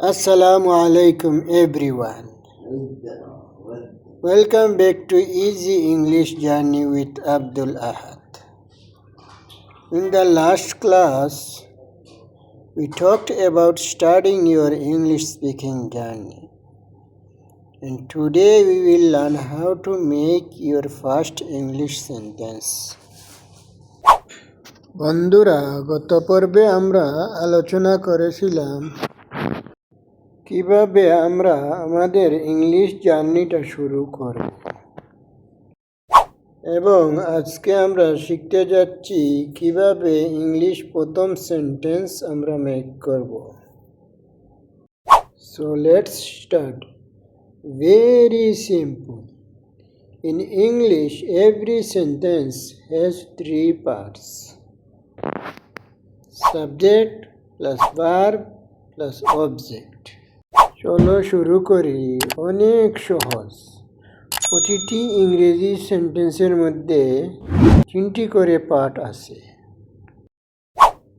Assalamu alaikum everyone. Welcome back to Easy English Journey with Abdul Ahad. In the last class, we talked about starting your English speaking journey. And today we will learn how to make your first English sentence. বন্ধুরা গত পর্বে আমরা আলোচনা করেছিলাম কীভাবে আমরা আমাদের English জার্নিটা শুরু করব এবং আজকে আমরা শিখতে যাচ্ছি কীভাবে ইংলিশ প্রথম সেন্টেন্স আমরা মেক করব। So let's start very simple In English, every sentence has three parts. Subject plus verb plus object. চলো শুরু করি। অনেক সহজ। প্রতিটি ইংরেজি সেন্টেন্সের মধ্যে তিনটি করে পার্ট আছে।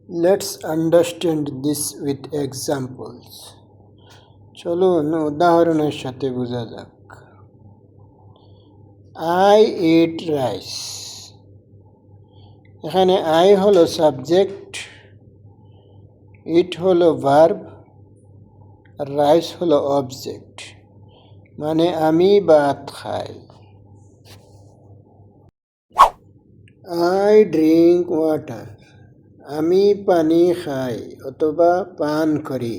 Let's understand this with examples চলুন উদাহরণের সাথে বোঝা যাক। আই এট রাইস এখানে আই হলো সাবজেক্ট ইট হলো ভার্ব রাইস হলো অবজেক্ট মানে আমি ভাত খাই। আই ড্রিঙ্ক ওয়াটার আমি পানি খাই অথবা পান করি।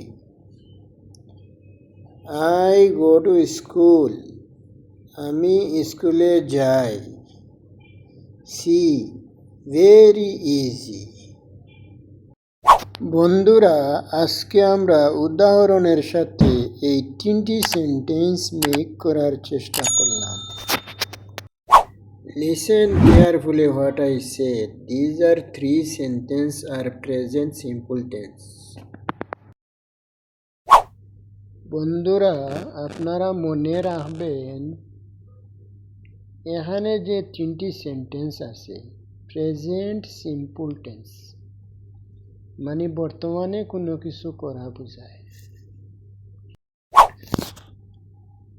আই গো টু স্কুল আমি স্কুলে যাই। সি ভেরি ইজি বন্ধুরা, আজকে আমরা উদাহরণের সাথে এই তিনটি সেন্টেন্স মেক করার চেষ্টা করলাম। Listen carefully what I say these are three sentence are present simple tense বন্ধুরা, আপনারা মনে রাখবেন, এখানে যে তিনটি সেন্টেন্স আছে প্রেজেন্ট সিম্পল টেন্স মানে বর্তমানে কোনো কিছু করা বোঝায়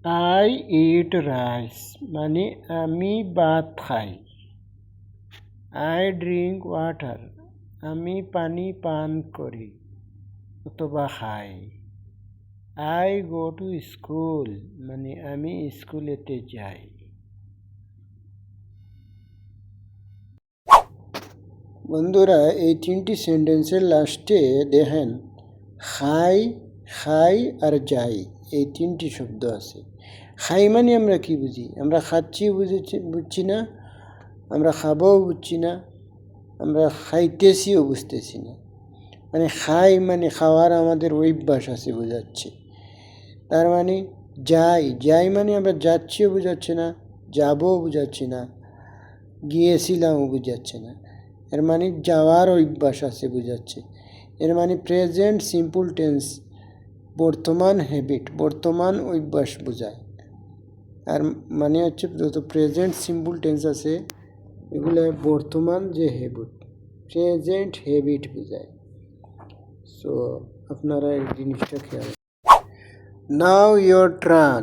আই ইট রাইস মানে আমি ভাত খাই। আই ড্রিঙ্ক ওয়াটার আমি পানি পান করি অথবা খাই। আই গো টু স্কুল মানে আমি স্কুলেতে যাই। বন্ধুরা, এই তিনটি সেন্টেন্সের লাস্টে দেখেন, খাই খাই আর যাই এই তিনটি শব্দ আছে। খাই মানে আমরা কি বুঝি? আমরা খাচ্ছি বুঝেছি, বুঝছি না, আমরা খাবও বুঝছি না, আমরা খাইতেছিও বুঝতেছি না। মানে খাই মানে খাওয়ার আমাদের অভ্যাস আছে বোঝাচ্ছে। তার মানে যাই যাই মানে আমরা যাচ্ছিও বোঝাচ্ছে না, যাবও বোঝাচ্ছি না, গিয়েছিলামও বোঝাচ্ছে না। এর মানে যাওয়ার অভ্যাস আছে, বোঝাচ্ছে। এর মানে প্রেজেন্ট সিম্পল টেন্স বর্তমান হ্যাবিট বর্তমান অভ্যাস বোঝায়। আর মানে হচ্ছে যত প্রেজেন্ট সিম্পল টেন্স আছে, এগুলো বর্তমান যে হ্যাবিট প্রেজেন্ট হ্যাবিট বোঝায়। সো আপনারা এই জিনিসটা খেয়াল নাও your tran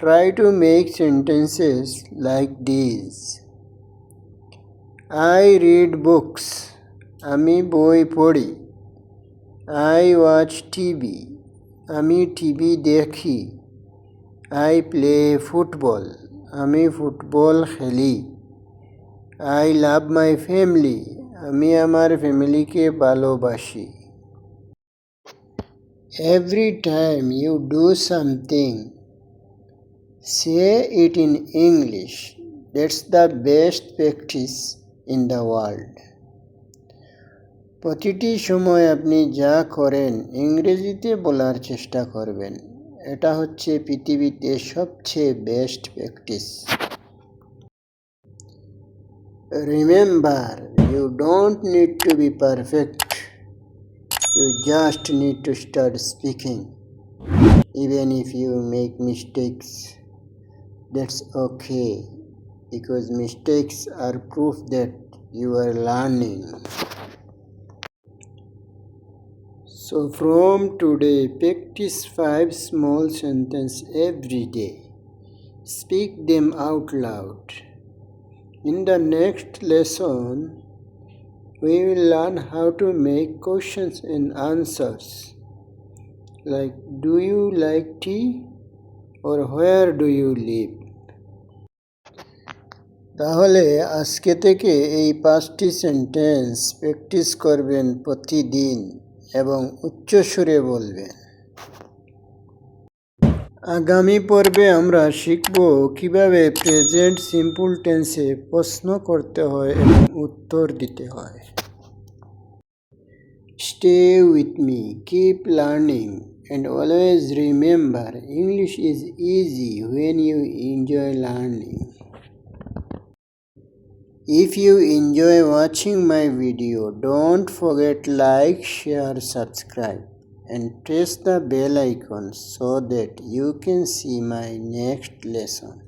try to make sentences like this I read books আমি বই পড়ি। আই ওয়াচ টিভি আমি টিভি দেখি। আই প্লে ফুটবল আমি ফুটবল খেলি। আই লাভ মাই ফ্যামিলি আমি আমার ফ্যামিলিকে ভালোবাসি। Every time you do something say it in English that's the best practice in the world প্রতিটি সময় আপনি যা করেন, ইংরেজিতে বলার চেষ্টা করবেন। এটা হচ্ছে পৃথিবীতে সবচেয়ে best practice remember you don't need to be perfect you just need to start speaking even if you make mistakes that's okay because mistakes are proof that you are learning. So from today, practice five small sentences every day. Speak them out loud. In the next lesson, we will learn how to make questions and answers. Like, do you like tea? Or where do you live? তাহলে আজকে থেকে এই পাঁচটি sentence practice করবেন প্রতিদিন এবং উচ্চ সুরে বলবেন। আগামী পর্বে আমরা শিখব কীভাবে প্রেজেন্ট সিম্পল টেন্সে প্রশ্ন করতে হয় এবং উত্তর দিতে হয়। Stay with me keep learning and always remember English is easy when you enjoy learning If you enjoy watching my video, don't forget like, share, subscribe and press the bell icon so that you can see my next lesson.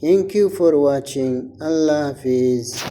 Thank you for watching. Allah Hafiz.